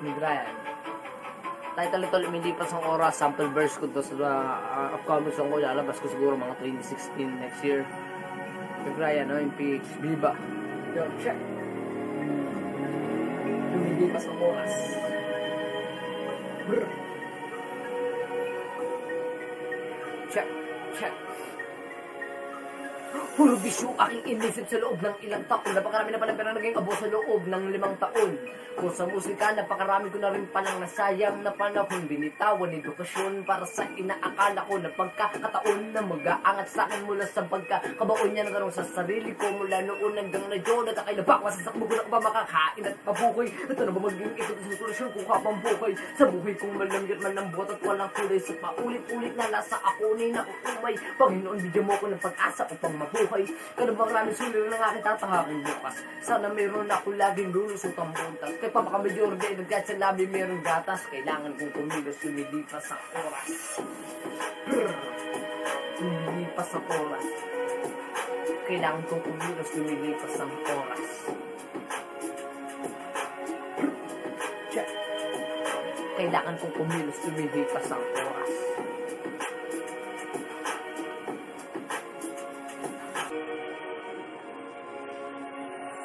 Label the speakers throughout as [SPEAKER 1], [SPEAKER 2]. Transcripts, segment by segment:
[SPEAKER 1] ni Brian. Title ito, lumilipas ang oras, sample verse ko to sa uh, upcoming song ko, lalabas ko siguro mga 2016 next year. Ni Brian, no, yung PH, Viva. Yo, check. Lumilipas ang oras. Brr. Check, check. Puro bisyo aking inisip sa loob ng ilang taon. Napakarami na pala pero naging abo sa loob ng limang taon. Kung sa musika, napakarami ko na rin palang nasayang na panahon. Binitawan edukasyon para sa inaakala ko na pagkakataon na mag-aangat sa akin mula sa pagkakabaon niya na sa sarili ko mula noon hanggang na Diyon at akailabak masasakbo ko na ba makakain at pabukoy. Ito na ba maging ito sa solusyon kung kapang buhay sa buhay kong malamgit man ng buhat at walang kulay sa paulit-ulit na lasa ako ni nakukumay. Panginoon, bigyan mo ko ng pag-asa upang mabuhay. Kaya bang maraming sulong ng aking tatahakin bukas. Sana meron ako laging lulusot ang buntas. Kaya pa baka medyo ordain kahit sa labi meron gatas. Kailangan kong kumilos, lumilipas sa oras. Lumilipas sa oras. Kailangan kong kumilos, lumilipas ang oras. Kailangan kong kumilos, lumilipas ang oras.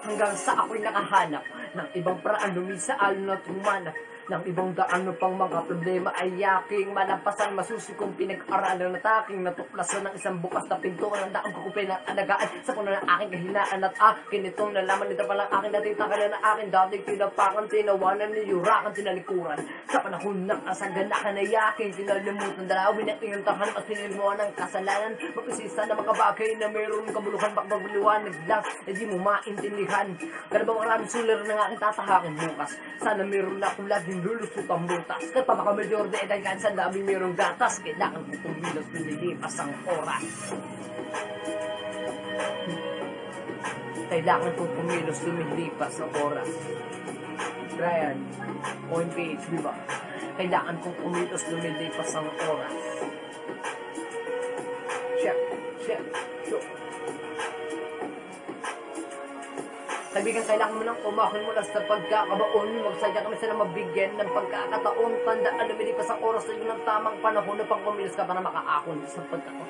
[SPEAKER 1] Hanggang sa ako'y nakahanap ng ibang paraan lumisaan na tumanap ng ibang daan pang mga problema ay yaking malampasan masusi kong pinag-aralan at aking natuklasan ng isang bukas na pinto ng daang kukupin at alagaan sa puno ng aking kahinaan at akin itong nalaman. Nito palang aking natitakalan na aking dating tinapakan tinawanan niyurakan tinalikuran. Sa panahon ng kasaganakan na yaking tinalimutan dalawin ang iyong tahan at sinilmuan ng kasalanan. Mapisisa na mga bagay na mayroong kabuluhan bakbagliwanag lang na di mo maintindihan. Kaya ba maraming sulir ng aking tatahakin bukas. Sana mayroon na akong laging lulusot ang butas Kahit pa baka medyo de edad kahit sa dami mayroong gatas Kailangan ko kumilos pinilipas ang oras. Kailangan ko kumilos lumilipas ang oras. Brian, on page, di ba? Kailangan kong kumilos lumilipas ang oras. Check, check, check Kaibigan, kailangan mo nang umakon mula sa pagkakabaon. Magsadya kami sila mabigyan ng pagkakataon. Tandaan, lumilipas ang oras sa iyo ng tamang panahon upang kumilos ka para makaakon sa pagkakabaon.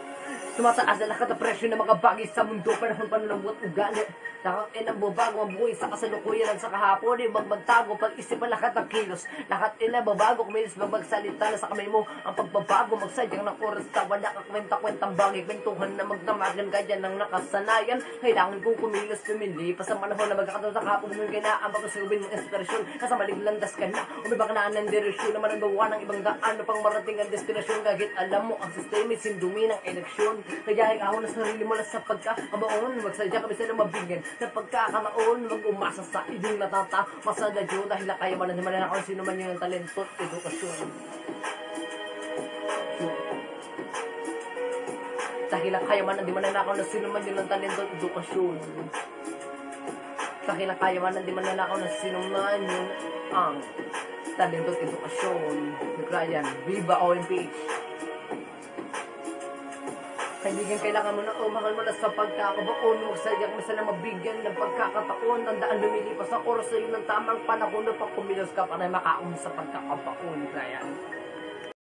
[SPEAKER 1] Tumataas na lahat ng presyo ng mga bagay sa mundo. Panahon pa ng buwat ugali. Lahat ay nababago ang buhay sa kasalukuyan at sa kahapon. Ay magmagtago, pag-isip ang lahat ng kilos. Lahat ay nababago, kumilos magsalita na sa kamay mo. Ang pagbabago, magsadyang ng oras na wala kang kwenta-kwentang bagay. Kwentuhan na magdamagan ka dyan ng nakasanayan. Kailangan kong kumilos, lumilipas ang panahon na magkakataon sa kahapon. Ngayon kailangan pagkasubin ng inspirasyon. Kasabalig landas ka na. Umibang na ng direksyon naman ang gawa ng ibang daan upang marating ang destinasyon. Kahit alam mo, ang sistema sindumi ng eleksyon. Kaya ikaw na sarili mo na sa pagkakabaon. Magsadya kami sa mabigyan sa pagkakataon. Mag-umasa sa iyong natata. Masada Diyo dahil kaya man naman na ako sino man yung talento at edukasyon. Dahil kaya man hindi man nanakaw na sino man yung talento at edukasyon. Dahil kaya man hindi man nanakaw na sino man yung ang talento at edukasyon. Naglayan, Viva OMPH. Kaibigan, kailangan mo na umakal mo na sa pagkakabaon. Huwag sadya kami sana mabigyan ng pagkakataon. Tandaan lumilipas ang oras sa iyo ng tamang panahon na pag kumilos ka para makaon sa pagkakabaon. Kaya,